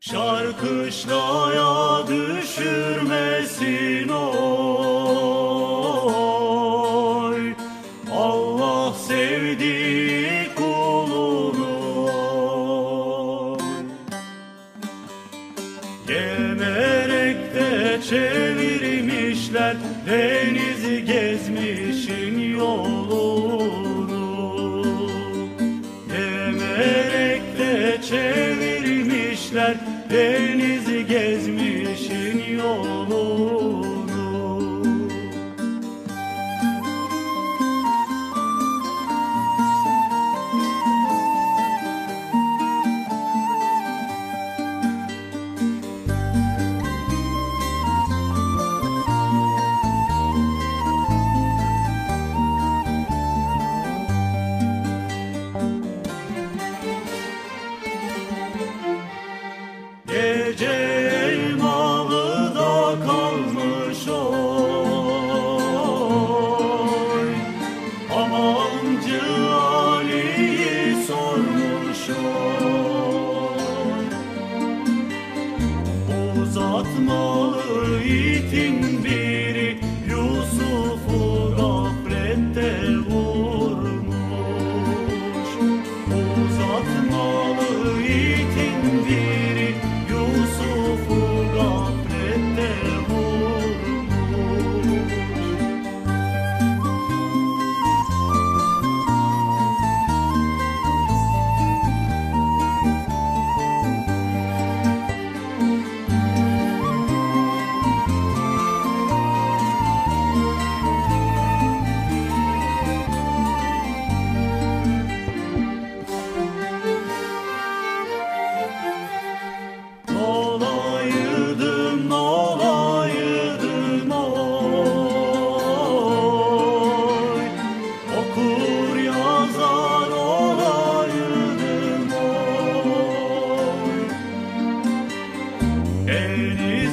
Şarkışlaya düşürmesin oy. Allah sevdiği kulunu oy. Çevirmişler denizi gezmişin yolunu çevirmişler Uzatmalı itin bir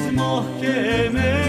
humo que